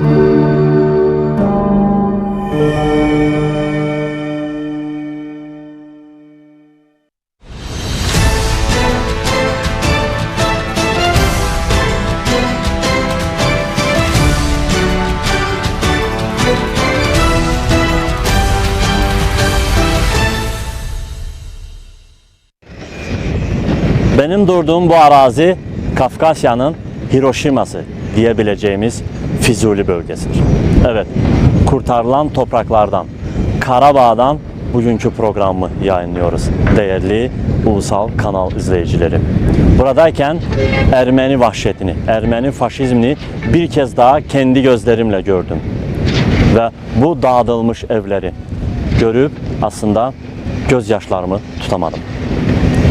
Benim durduğum bu arazi Kafkasya'nın Hiroşima'sı diyebileceğimiz Fizuli bölgesidir. Evet, kurtarılan topraklardan, Karabağ'dan bugünkü programı yayınlıyoruz. Değerli ulusal kanal izleyicileri. Buradayken Ermeni vahşetini, Ermeni faşizmini bir kez daha kendi gözlerimle gördüm. Ve bu dağıtılmış evleri görüp aslında gözyaşlarımı tutamadım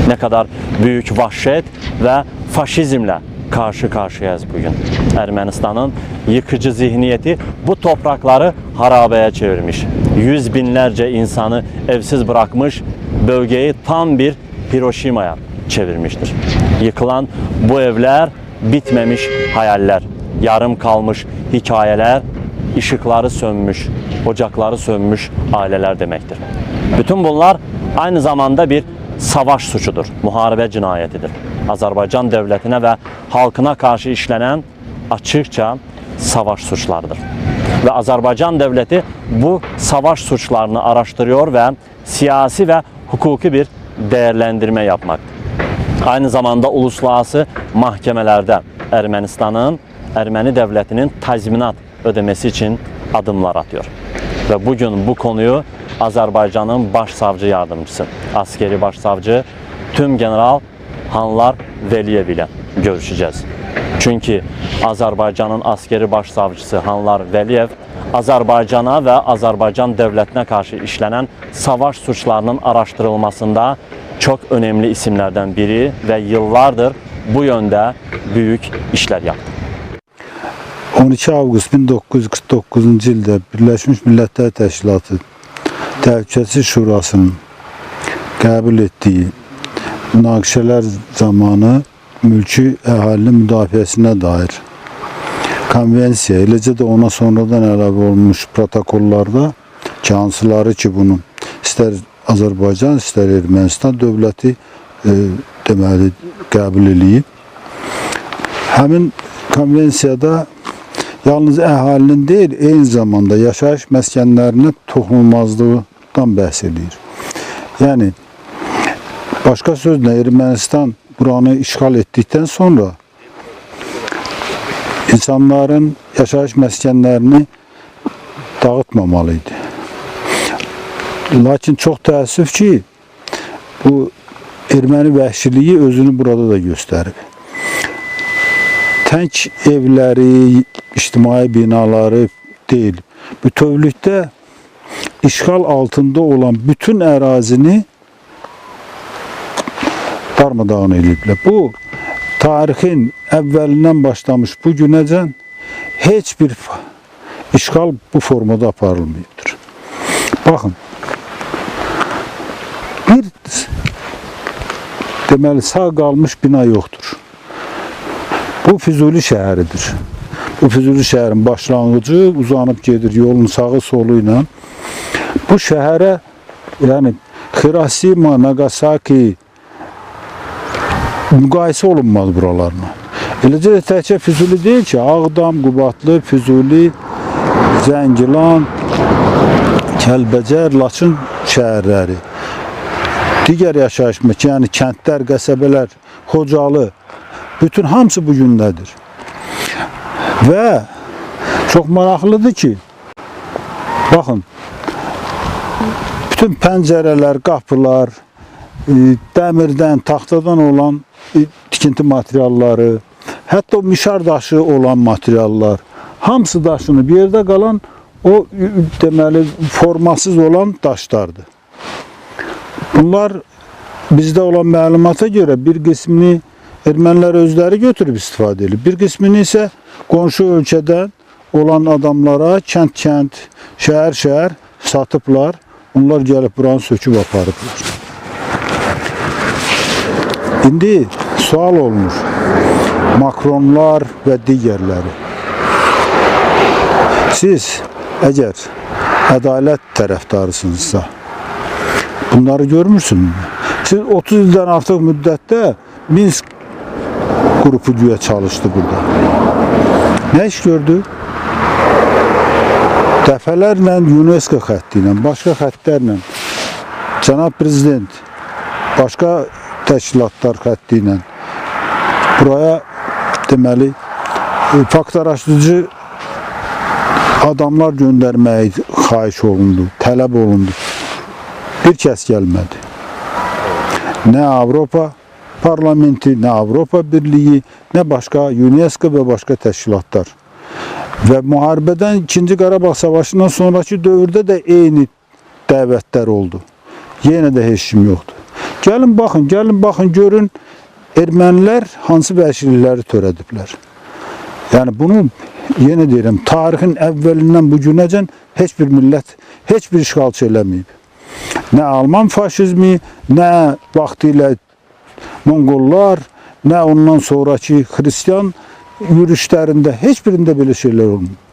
ne kadar büyük vahşet ve faşizmle karşı karşıyayız bugün. Ermenistan'ın yıkıcı zihniyeti bu toprakları harabeye çevirmiş. Yüz binlerce insanı evsiz bırakmış, bölgeyi tam bir Hiroşima'ya çevirmiştir. Yıkılan bu evler bitmemiş hayaller, yarım kalmış hikayeler, ışıkları sönmüş, ocakları sönmüş aileler demektir. Bütün bunlar aynı zamanda bir savaş suçudur, muharebe cinayetidir. Azerbaycan devletine ve halkına karşı işlenen açıkça savaş suçlarıdır. Ve Azerbaycan devleti bu savaş suçlarını araştırıyor ve siyasi ve hukuki bir değerlendirme yapmak. Aynı zamanda uluslararası mahkemelerde Ermenistan'ın, Ermeni devletinin tazminat ödemesi için adımlar atıyor. Ve bugün bu konuyu Azerbaycan'ın başsavcı yardımcısı, askeri başsavcı tüm general Hanlar Veliyev ile görüşeceğiz. Çünkü Azerbaycan'ın askeri başsavcısı Hanlar Veliyev Azerbaycan'a ve Azerbaycan devletine karşı işlenen savaş suçlarının araştırılmasında çok önemli isimlerden biri ve yıllardır bu yönde büyük işler yaptı. 12 Avqust 1949-cu ildə Birləşmiş Millətlər Təşkilatı Təhlükəsizlik Şurasının qəbul etdiyi münaqişələr zamanı mülki əhalinin müdafiəsinə dair konvensiya, eləcə də ona sonradan əlavə olunmuş protokollarda ki, hansıları ki bunun istər Azərbaycan, istər Ermənistan dövləti e, deməli qəbul eləyib. Həmin konvensiyada yalnız əhalinin deyil, eyni zamanda yaşayış məskənlərinin toxunulmazlığından bəhs edir. Yəni başqa sözlə Ermənistan buranı işğal etdikdən sonra insanların yaşayış məskənlərini dağıtmamalı idi. Lakin çox təəssüf ki, bu erməni vəhşiliyi özünü burada da göstərib. Tək evləri, ictimai binaları deyil. Bütövlükdə işğal altında olan bütün ərazini darmadağın ediblər. Bu tarixin əvvəlindən başlamış bu günəcən heç bir işğal bu formada aparılmayıbdır. Baxın. Bir deməli sağ qalmış bina yoxdur. Bu Füzuli şəhəridir. Bu Füzuli şəhərin başlanğıcı uzanıb gedir yolun sağı solu ilə. Bu şəhərə yəni Hiroşima, Nagasaki müqayisə olunmaz buralarla. Eləcə də təkcə Füzuli deyil ki, Ağdam, Qubadlı, Füzuli, Zəngilan, Kəlbəcər, Laçın şəhərləri, digər yaşayış məkanı, yəni kəndlər, qəsəbələr, Xocalı, bütün hamısı bu gündədir. Və çox maraqlıdır ki, baxın, bütün pəncərələr, qapılar, e, dəmirdən, taxtadan olan e, tikinti materialları, hətta o mişar daşı olan materiallar, hamısı daşını bir yerdə qalan o e, deməli formasız olan daşlardır. Bunlar bizdə olan məlumata görə bir qismini ermənilər özləri götürüb istifadə edib. Bir qismini isə qonşu ölkədən olan adamlara kənd-kənd, şəhər-şəhər satıblar. Onlar gəlib buranı söküb aparıblar. İndi sual olunur. Makronlar və digərləri. siz eğer adalet taraftarısınızsa bunları görmürsünüz. Siz 30 ildən artıq müddətdə Minsk qrupu güya çalışdı burada. Nə iş gördü? Dəfələrlə UNESCO xətti ilə, başqa xəttlərlə cənab prezident başqa təşkilatlar xətti buraya deməli e, fakt araşdırıcı adamlar göndərməyi xahiş olundu, tələb olundu. Bir kəs gəlmədi. Nə Avropa Parlamenti, nə Avropa Birliyi, nə başqa UNESCO və başqa təşkilatlar. Və müharibədən 2-ci Qarabağ savaşından sonraki dövrdə də eyni dəvətlər oldu. Yenə də heç kim yoxdur. Gəlin baxın, gəlin baxın görün ermənilər hansı vəhşilikləri törədiblər. Yəni bunu yenə deyirəm, tarixin əvvəlindən bu günəcən heç bir millət heç bir işğalçı eləməyib. Nə Alman faşizmi, nə vaxtilə Monqollar, nə ondan sonraki xristian yürüşlərində heç birində belə şeylər olmayıb.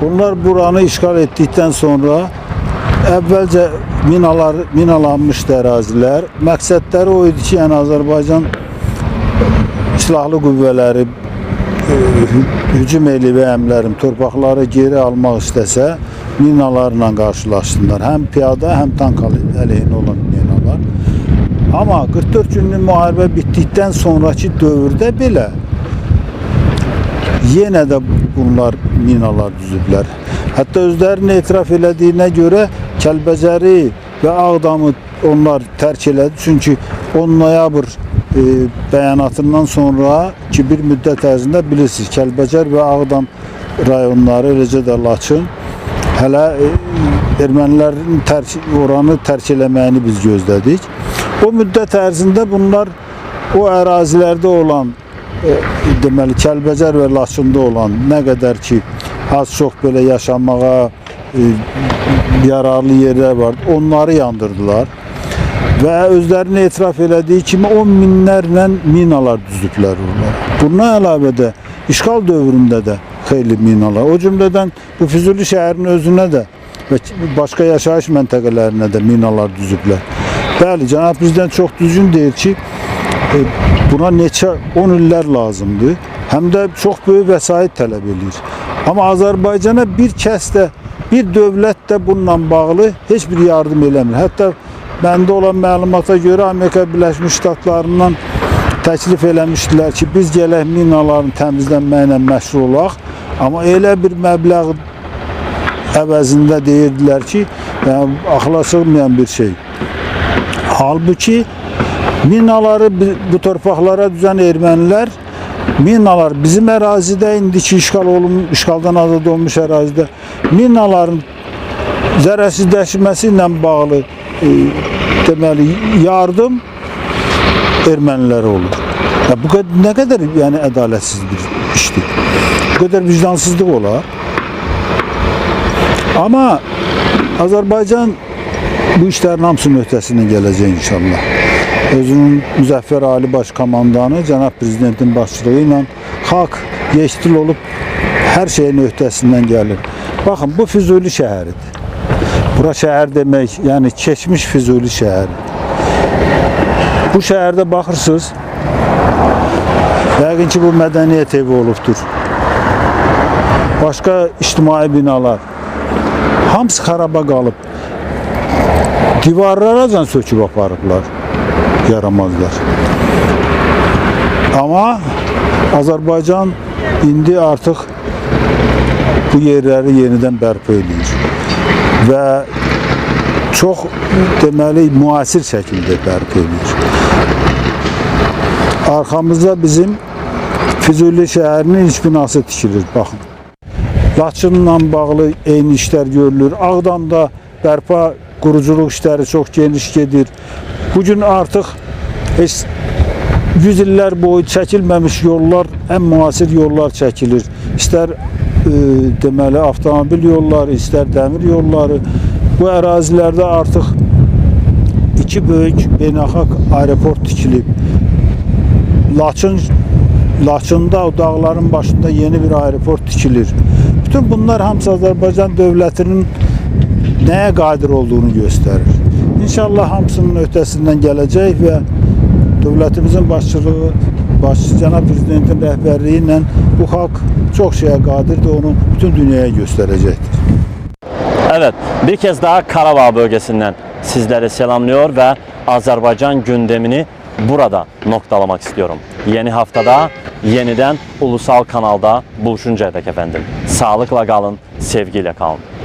Bunlar buranı işgal ettikten sonra əvvəlcə minalar, minalanmışdı ərazilər. Məqsədləri o idi ki, yəni Azərbaycan silahlı qüvvələri e, hü- hücum eləyib əmlərim torpaqları geri almaq istəsə minalarla qarşılaşsınlar. Həm piyada, həm tank əleyhinə olan minalar. Amma 44 günlük müharibə bitdikdən sonraki dövrdə belə yenə də bunlar minalar düzüblər. Hətta özlərini etiraf elədiyinə görə Kəlbəcəri və Ağdamı onlar tərk elədi. Çünki 10 noyabr e, bəyanatından sonra ki bir müddət ərzində bilirsiniz Kəlbəcər və Ağdam rayonları, eləcə də Laçın hələ e, ermənilərin tərk, oranı tərk eləməyini biz gözlədik. O müddət ərzində bunlar o ərazilərdə olan e, deməli Kəlbəcər və Laçında olan nə qədər ki az çox belə yaşamağa e, yararlı yerlər var, onları yandırdılar. Və özlərini etiraf elədiyi kimi 10 minlərlə minalar düzdüblər orada. Bundan əlavə də işğal dövründə də xeyli minalar. O cümlədən bu Füzuli şəhərinin özünə də və başqa yaşayış məntəqələrinə də minalar düzüblər. Bəli, cənab prezident çox düzgün deyir ki, buna neçə 10 illər lazımdır. Həm də çox böyük vəsait tələb edir. Amma Azərbaycana bir kəs də, bir dövlət də bununla bağlı heç bir yardım eləmir. Hətta məndə olan məlumata görə Amerika Birləşmiş Ştatlarından təklif eləmişdilər ki, biz gələk minaların təmizlənməklə məşğul olaq. Amma elə bir məbləğ əvəzində deyirdilər ki, yəni sığmayan bir şey. Halbuki minaları bu torpaqlara düzən ermənilər minalar bizim ərazidə indiki işğal olunmuş, işğaldan azad olmuş ərazidə minaların zərərsizləşməsi ilə bağlı e, deməli yardım ermənilərə olur. Ya bu qədər nə qədər yəni ədalətsiz bir işdir. Bu qədər vicdansızlıq olar. Amma Azərbaycan bu işlərin hamısının öhdəsindən gələcək inşallah. Özünün Müzəffər Ali Baş Komandanı cənab prezidentin başçılığı ilə xalq yeştil olub hər şeyin öhdəsindən gəlir. Baxın bu Füzuli şəhəridir. Bura şəhər demək, yəni keçmiş Füzuli şəhəri. Bu şəhərdə baxırsınız, yəqin ki bu mədəniyyət evi olubdur. Başqa ictimai binalar hamısı xaraba qalıb. Divarlara söküb aparıblar. Yaramazlar. Amma Azərbaycan indi artıq bu yerləri yenidən bərpa edir. Və çox deməli müasir şəkildə bərpa edir. arxamızda bizim Füzuli şəhərinin iç binası tikilir. Baxın. Laçınla bağlı eyni işlər görülür. Ağdamda bərpa quruculuq işləri çox geniş gedir. Bu gün artıq heç 100 illər boyu çəkilməmiş yollar, ən müasir yollar çəkilir. İstər e, deməli avtomobil yolları, istər dəmir yolları. Bu ərazilərdə artıq iki böyük beynəlxalq aeroport tikilib. Laçın Laçında o dağların başında yeni bir aeroport tikilir. Bütün bunlar hamısı Azərbaycan dövlətinin nəyə qadir olduğunu göstərir. İnşallah hamısının öhdəsindən gələcək və dövlətimizin başçılığı, başçı cənab prezidentin rəhbərliyi bu xalq çox şeyə qadirdir, onu bütün dünyaya göstərəcəkdir. Evet, bir kez daha Karabağ bölgesinden sizleri selamlıyor ve Azerbaycan gündemini burada noktalamak istiyorum. Yeni haftada yeniden ulusal kanalda buluşuncaya dek efendim. Sağlıkla kalın, sevgiyle kalın.